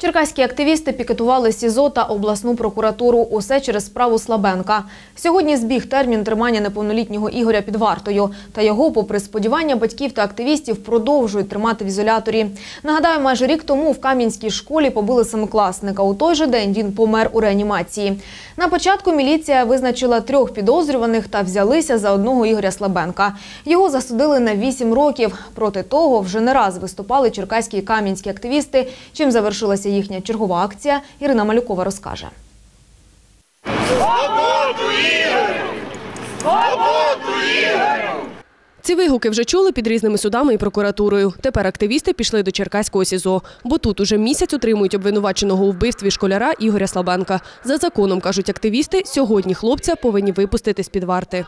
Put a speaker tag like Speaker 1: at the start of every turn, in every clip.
Speaker 1: Черкаські активісти пікетували СІЗО та обласну прокуратуру. Усе через справу Слабенка. Сьогодні збіг термін тримання неповнолітнього Ігоря під вартою. Та його, попри сподівання батьків та активістів, продовжують тримати в ізоляторі. Нагадаю, майже рік тому в Кам'янській школі побили семикласника. У той же день він помер у реанімації. На початку міліція визначила трьох підозрюваних та взялися за одного Ігоря Слабенка. Його засудили на 8 років. Проти того вже не раз виступали черкаські і кам'янські активісти. Чим завершилася їхня чергова акція, Ірина Малюкова розкаже.
Speaker 2: Ці вигуки вже чули під різними судами і прокуратурою. Тепер активісти пішли до Черкаського СІЗО, бо тут уже місяць утримують обвинуваченого у вбивстві школяра Ігоря Слабенка. За законом, кажуть активісти, сьогодні хлопця повинні випустити з-під варти.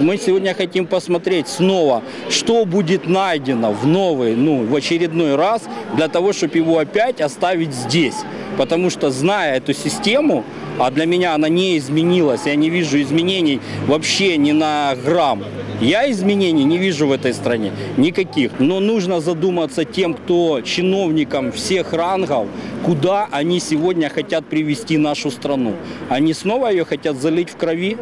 Speaker 3: Мы сегодня хотим посмотреть снова, что будет найдено в новый, ну, в очередной раз, для того, чтобы его опять оставить здесь. Потому что, зная эту систему, а для меня она не изменилась, я не вижу изменений вообще ни на грамм. Я изменений не вижу в этой стране, никаких. Но нужно задуматься тем, кто чиновникам всех рангов, куда они сегодня хотят привести нашу страну. Они снова ее хотят залить в крови?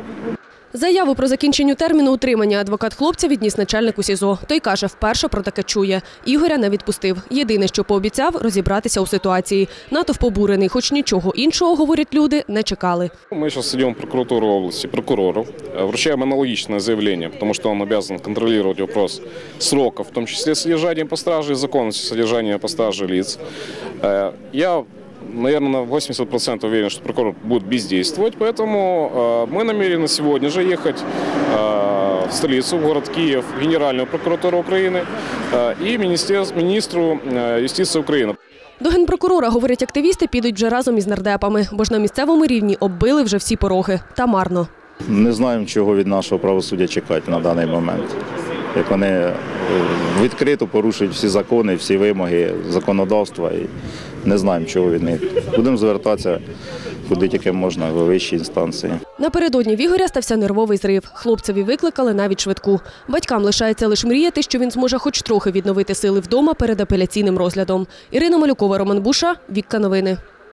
Speaker 2: Заяву про закінчення терміну утримання адвокат хлопця відніс начальнику СІЗО. Той каже, вперше про таке чує. Ігоря не відпустив. Єдине, що пообіцяв, розібратися у ситуації. Натовп обурений, хоч нічого іншого, говорять люди, не чекали.
Speaker 4: Мы сейчас идем в прокуратуру области, прокурору, э, вручаем аналогичное заявление, потому что он обязан контролировать вопрос сроков, в том числе содержания по страже и законности содержания по страже лиц. Э, Я, наверное, на 80% уверен, что прокурор будет бездействовать, поэтому э, мы намерены сегодня же ехать э, в столицу, в город Киев, в Генеральную прокуратуру Украины э, и министерств- министру э, юстиции Украины.
Speaker 2: До генпрокурора, говорять активісти, підуть вже разом із нардепами, бо ж на місцевому рівні оббили вже всі пороги. Та марно.
Speaker 5: Не знаємо, чого від нашого правосуддя чекати на даний момент. Як вони е, відкрито порушують всі закони, всі вимоги законодавства і не знаємо, чого від них. Будемо звертатися куди тільки можна, в вищі інстанції.
Speaker 2: Напередодні в Ігоря стався нервовий зрив. Хлопцеві викликали навіть швидку. Батькам лишається лише мріяти, що він зможе хоч трохи відновити сили вдома перед апеляційним розглядом. Ірина Малюкова, Роман Буша, Вікка Новини.